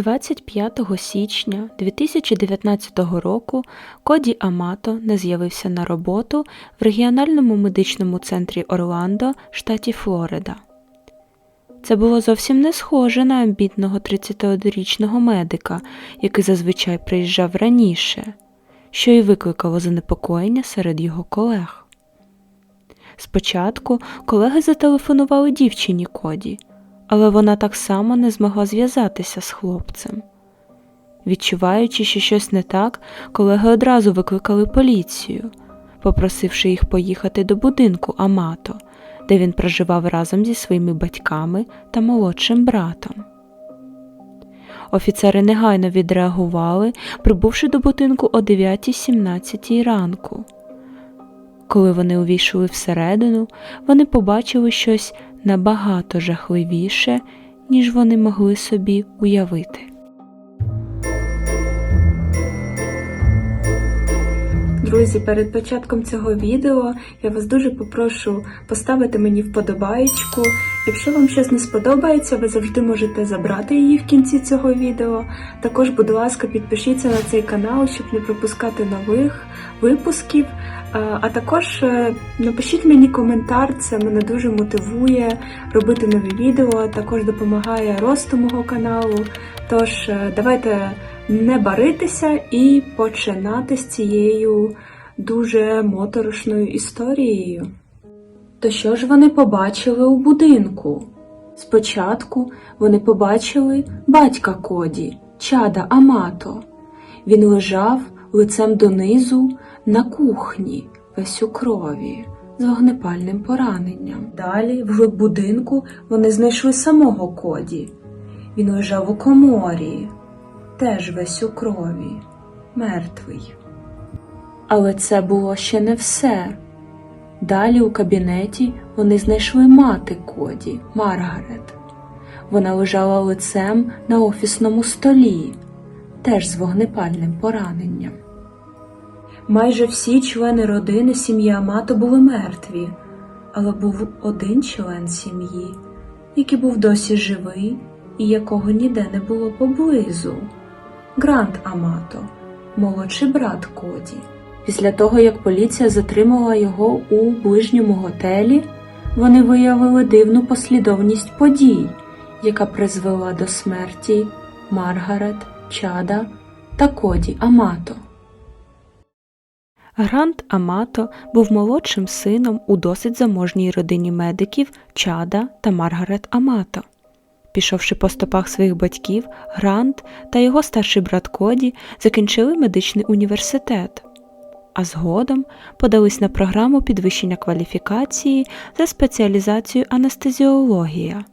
25 січня 2019 року Коді Амато не з'явився на роботу в регіональному медичному центрі Орландо, штаті Флорида. Це було зовсім не схоже на амбітного 31-річного медика, який зазвичай приїжджав раніше, що й викликало занепокоєння серед його колег. Спочатку колеги зателефонували дівчині Коді, але вона так само не змогла зв'язатися з хлопцем. Відчуваючи, що щось не так, колеги одразу викликали поліцію, попросивши їх поїхати до будинку Амато, де він проживав разом зі своїми батьками та молодшим братом. Офіцери негайно відреагували, прибувши до будинку о 9.17 ранку. Коли вони увійшли всередину, вони побачили щось набагато жахливіше, ніж вони могли собі уявити. Друзі, перед початком цього відео я вас дуже попрошу поставити мені вподобаєчку. Якщо вам щось не сподобається, ви завжди можете забрати її в кінці цього відео. Також, будь ласка, підпишіться на цей канал, щоб не пропускати нових випусків. А також е, напишіть мені коментар, це мене дуже мотивує робити нові відео, також допомагає росту мого каналу. Тож, е, давайте не баритися і починати з цією дуже моторошною історією. То що ж вони побачили у будинку? Спочатку вони побачили батька Коді, чада Амато. Він лежав лицем донизу на кухні, весь у крові, з вогнепальним пораненням. Далі, вглиб будинку, вони знайшли самого Коді. Він лежав у коморі, теж весь у крові, мертвий. Але це було ще не все. Далі у кабінеті вони знайшли мати Коді, Маргарет. Вона лежала лицем на офісному столі, теж з вогнепальним пораненням. Майже всі члени родини сім'ї Амато були мертві, але був один член сім'ї, який був досі живий і якого ніде не було поблизу. Грант Амато, молодший брат Коді. Після того, як поліція затримала його у ближньому готелі, вони виявили дивну послідовність подій, яка призвела до смерті Маргарет, Чада та Коді Амато. Грант Амато був молодшим сином у досить заможній родині медиків Чада та Маргарет Амато. Пішовши по стопах своїх батьків, Грант та його старший брат Коді закінчили медичний університет, а згодом подались на програму підвищення кваліфікації за спеціалізацією анестезіологія,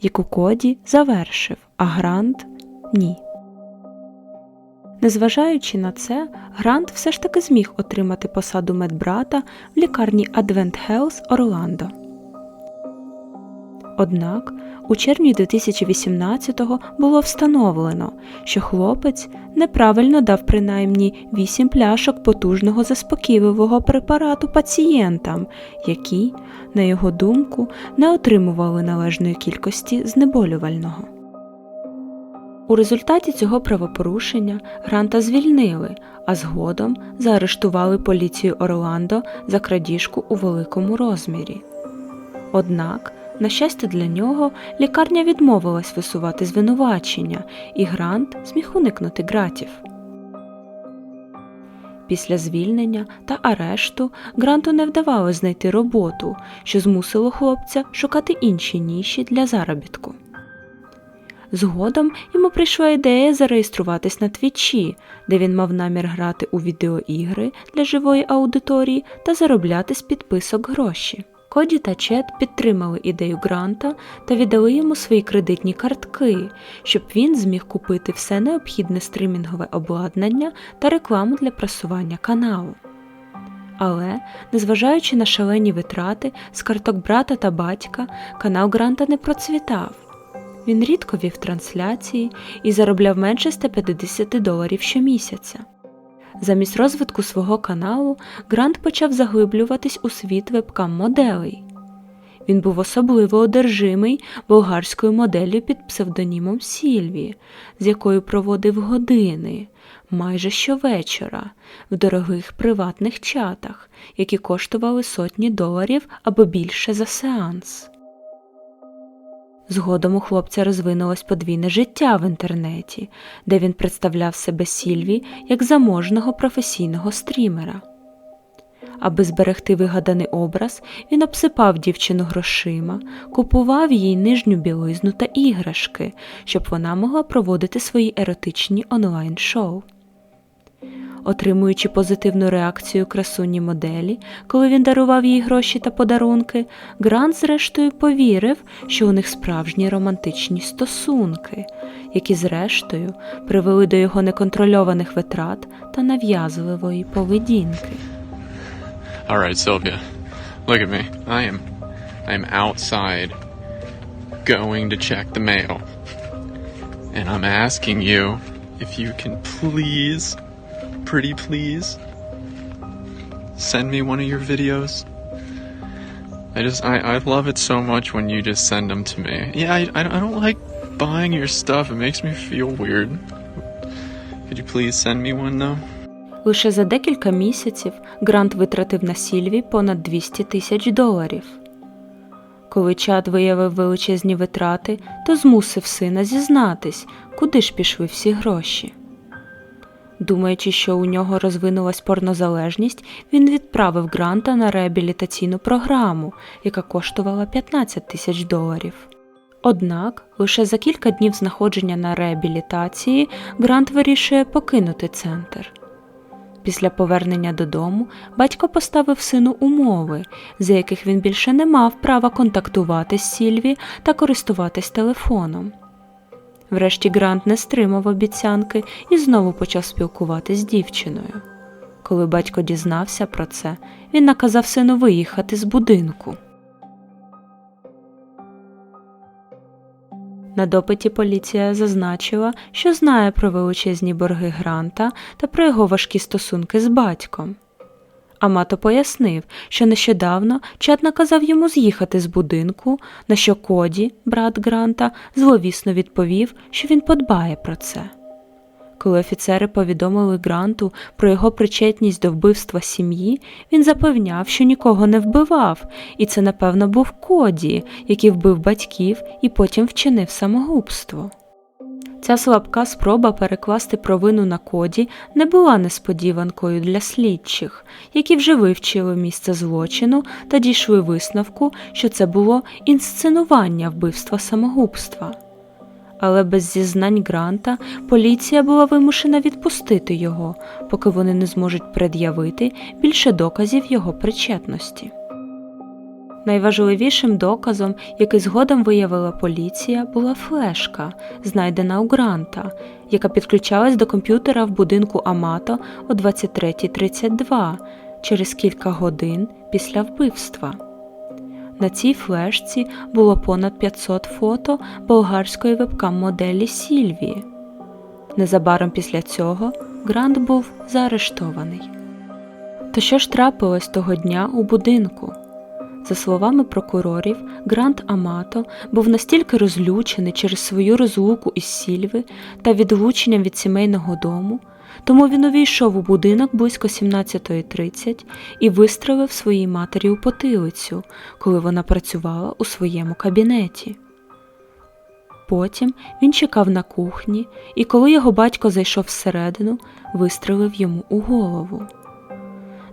яку Коді завершив, а Грант ні. Незважаючи на це, Грант все ж таки зміг отримати посаду медбрата в лікарні Advent Health Орландо. Однак у червні 2018-го було встановлено, що хлопець неправильно дав принаймні 8 пляшок потужного заспокійливого препарату пацієнтам, які, на його думку, не отримували належної кількості знеболювального. У результаті цього правопорушення Гранта звільнили, а згодом заарештували поліцію Орландо за крадіжку у великому розмірі. Однак, на щастя для нього, лікарня відмовилась висувати звинувачення, і Грант зміг уникнути ґратів. Після звільнення та арешту Гранту не вдавалося знайти роботу, що змусило хлопця шукати інші ніші для заробітку. Згодом йому прийшла ідея зареєструватись на твічі, де він мав намір грати у відеоігри для живої аудиторії та заробляти з підписок гроші. Коді та Чет підтримали ідею гранта та віддали йому свої кредитні картки, щоб він зміг купити все необхідне стримінгове обладнання та рекламу для просування каналу. Але, незважаючи на шалені витрати з карток брата та батька, канал Гранта не процвітав. Він рідко вів трансляції і заробляв менше 150 доларів щомісяця. Замість розвитку свого каналу Грант почав заглиблюватись у світ вебкам-моделей. Він був особливо одержимий болгарською моделлю під псевдонімом Сільві, з якою проводив години майже щовечора в дорогих приватних чатах, які коштували сотні доларів або більше за сеанс. Згодом у хлопця розвинулось подвійне життя в інтернеті, де він представляв себе Сільві як заможного професійного стрімера. Аби зберегти вигаданий образ, він обсипав дівчину грошима, купував їй нижню білизну та іграшки, щоб вона могла проводити свої еротичні онлайн-шоу. Отримуючи позитивну реакцію красуні моделі, коли він дарував їй гроші та подарунки, Грант зрештою повірив, що у них справжні романтичні стосунки, які зрештою привели до його неконтрольованих витрат та нав'язливої поведінки. All right, Sylvia. Look at me. I am I am outside going to check the mail. And I'm asking you if you can please pretty please send me one of your videos. I just I, I love it so much when you just send them to me. Yeah, I, I, don't- like buying your stuff. It makes me feel weird. Could you please send me one though? Лише за декілька місяців Грант витратив на Сільві понад 200 тисяч доларів. Коли чат виявив величезні витрати, то змусив сина зізнатись, куди ж пішли всі гроші. Думаючи, що у нього розвинулась порнозалежність, він відправив Гранта на реабілітаційну програму, яка коштувала 15 тисяч доларів. Однак лише за кілька днів знаходження на реабілітації Грант вирішує покинути центр. Після повернення додому батько поставив сину умови, за яких він більше не мав права контактувати з Сільві та користуватись телефоном. Врешті Грант не стримав обіцянки і знову почав спілкуватись з дівчиною. Коли батько дізнався про це, він наказав сину виїхати з будинку. На допиті поліція зазначила, що знає про величезні борги Гранта та про його важкі стосунки з батьком. Амато пояснив, що нещодавно чат наказав йому з'їхати з будинку, на що Коді, брат Гранта, зловісно відповів, що він подбає про це. Коли офіцери повідомили Гранту про його причетність до вбивства сім'ї, він запевняв, що нікого не вбивав, і це, напевно, був Коді, який вбив батьків і потім вчинив самогубство. Ця слабка спроба перекласти провину на коді не була несподіванкою для слідчих, які вже вивчили місце злочину та дійшли висновку, що це було інсценування вбивства самогубства. Але без зізнань Гранта поліція була вимушена відпустити його, поки вони не зможуть пред'явити більше доказів його причетності. Найважливішим доказом, який згодом виявила поліція, була флешка, знайдена у Гранта, яка підключалась до комп'ютера в будинку Амато о 23.32 через кілька годин після вбивства. На цій флешці було понад 500 фото болгарської вебкам-моделі Сільвії. Незабаром після цього Грант був заарештований. То що ж трапилось того дня у будинку? За словами прокурорів, Грант Амато був настільки розлючений через свою розлуку із Сільви та відлученням від сімейного дому, тому він увійшов у будинок близько 17.30 і вистрелив своїй матері у потилицю, коли вона працювала у своєму кабінеті. Потім він чекав на кухні, і коли його батько зайшов всередину, вистрелив йому у голову.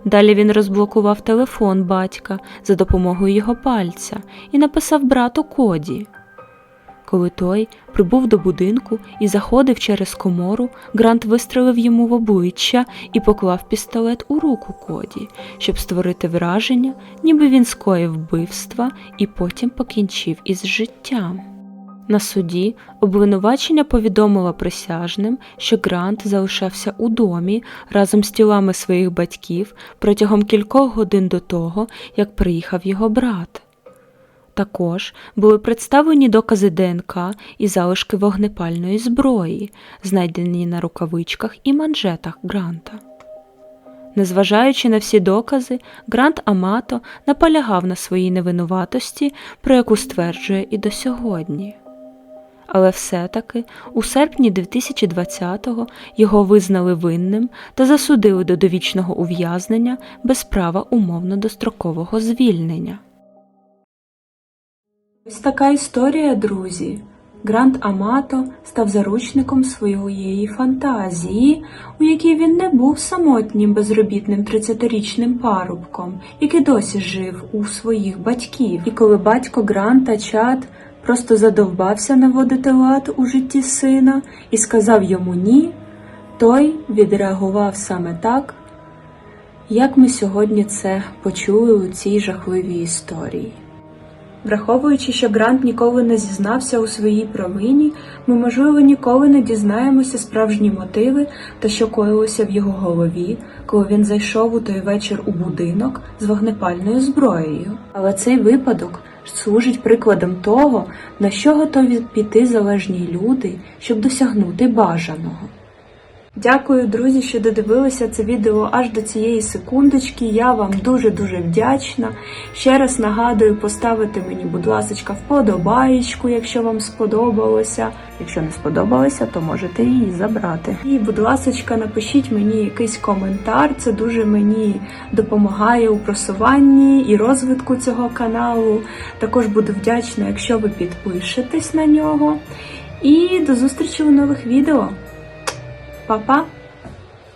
Далі він розблокував телефон батька за допомогою його пальця і написав брату Коді. Коли той прибув до будинку і заходив через комору, Грант вистрелив йому в обличчя і поклав пістолет у руку Коді, щоб створити враження, ніби він скоїв вбивства і потім покінчив із життям. На суді обвинувачення повідомило присяжним, що Грант залишався у домі разом з тілами своїх батьків протягом кількох годин до того, як приїхав його брат. Також були представлені докази ДНК і залишки вогнепальної зброї, знайдені на рукавичках і манжетах Гранта. Незважаючи на всі докази, Грант Амато наполягав на своїй невинуватості, про яку стверджує і до сьогодні. Але все-таки у серпні 2020-го його визнали винним та засудили до довічного ув'язнення без права умовно дострокового звільнення. Ось така історія, друзі. Грант Амато став заручником своєї фантазії, у якій він не був самотнім безробітним 30-річним парубком, який досі жив у своїх батьків. І коли батько Гранта Чад просто задовбався наводити лад у житті сина і сказав йому ні, той відреагував саме так, як ми сьогодні це почули у цій жахливій історії. Враховуючи, що Грант ніколи не зізнався у своїй провині, ми, можливо, ніколи не дізнаємося справжні мотиви та що коїлося в його голові, коли він зайшов у той вечір у будинок з вогнепальною зброєю. Але цей випадок служить прикладом того, на що готові піти залежні люди, щоб досягнути бажаного. Дякую, друзі, що додивилися це відео аж до цієї секундочки. Я вам дуже-дуже вдячна. Ще раз нагадую поставити мені, будь ласка, вподобаєчку, якщо вам сподобалося. Якщо не сподобалося, то можете її забрати. І, будь ласка, напишіть мені якийсь коментар. Це дуже мені допомагає у просуванні і розвитку цього каналу. Також буду вдячна, якщо ви підпишетесь на нього. І до зустрічі у нових відео. Па-па!